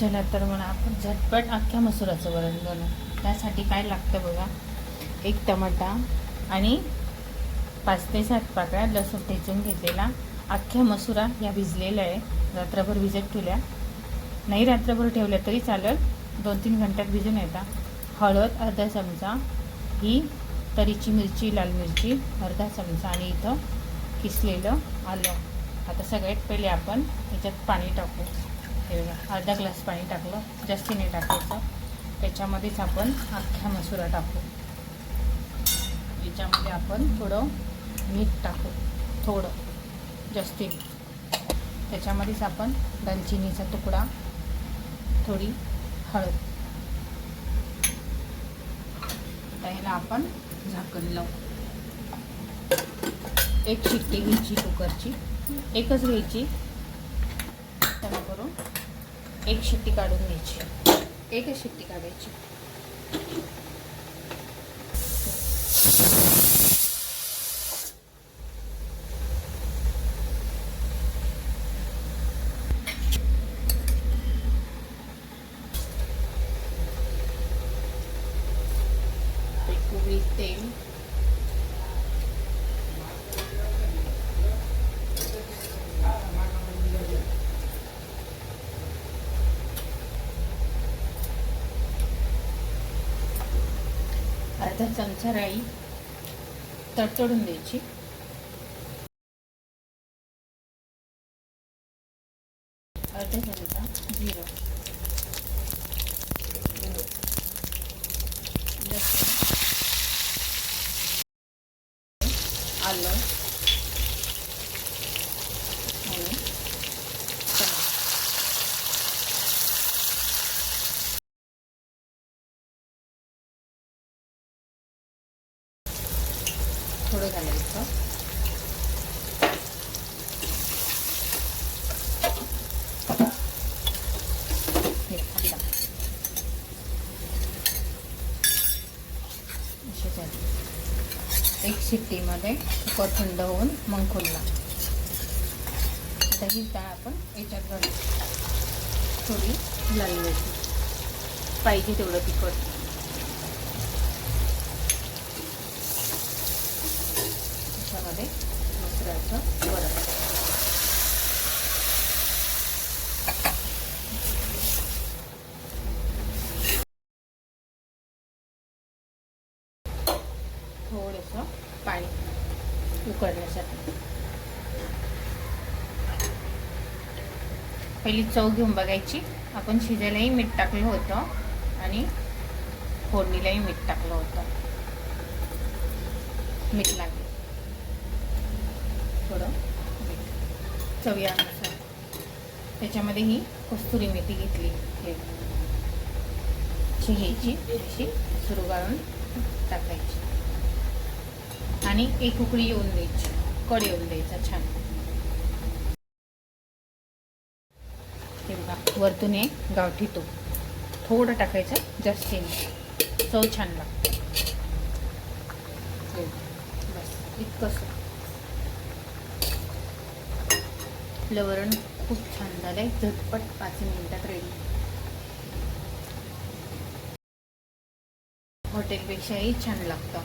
चला तर म्हणा आपण झटपट अख्ख्या मसुराचं वरण बनवू. त्यासाठी काय लागतं बघा? एक टमाटा आणि पाच ते सात पाकळ्या लसूण ठेचून घेतलेला अख्ख्या मसुरा या भिजलेल्या आहे. रात्रभर भिजत ठेवल्या. नाही रात्रभर ठेवल्या तरी चालेल. दोन तीन घंट्यात भिजून येतात हळद अर्धा चमचा. ही तरीची मिरची लाल मिरची अर्धा चमचा. आणि इथं किसलेलं आलं. आता सगळ्यात पहिले आपण याच्यात पाणी टाकू. हे बघा अर्धा ग्लास पाणी टाकलं जास्ती नाही टाकायचं. त्याच्यामध्येच आपण अख्ख्या मसुरा टाकू. याच्यामध्ये आपण थोडं मीठ टाकू थोडं जास्ती त्याच्यामध्येच आपण दालचिनीचा तुकडा थोडी हळद. आता ह्याला आपण झाकण लावू. एक शिट्टी घ्यायची कुकरची एकच घ्यायची. त्याला करून एक शिट्टी काढून घ्यायची एकच शिट्टी काढायची एक उकळी तेल अर्धा चमचा राई तडतडून द्यायची. अर्धा चमचा जिरं. लसूण. आलं आणि टमाटर. थोडं घालायचं हे एक शिट्टीमध्ये कुकर थंड होऊन मग खोलला आता ही डाळ आपण याच्यात घालू. थोडी लाल मिरची. पाहिजे तेवढं तिखट. करायचं. वरण थोडंसं पाणी उकळण्यासाठी. पहिली चव घेऊन बघायची. आपण शिजायलाही मीठ टाकलं होतं आणि फोडणीलाही मीठ टाकलं होतं. मीठ लागलं थोडं मीठ चवीनुसार त्याच्यामध्ये ही कस्तुरी मेथी घेतली. हे. घ्यायची अशी सुरू टाकायची. आणि एक उकळी येऊन द्यायची. कड येऊन द्यायचा छान. हे बघा वरतून हे गावठी तूप थोडं टाकायचं जास्ती चव छान लागते. बस इतकंच आपलं वरण खूप छान झालंय. झटपट पाच मिनिटात रेडी हॉटेलपेक्षाही छान लागतं.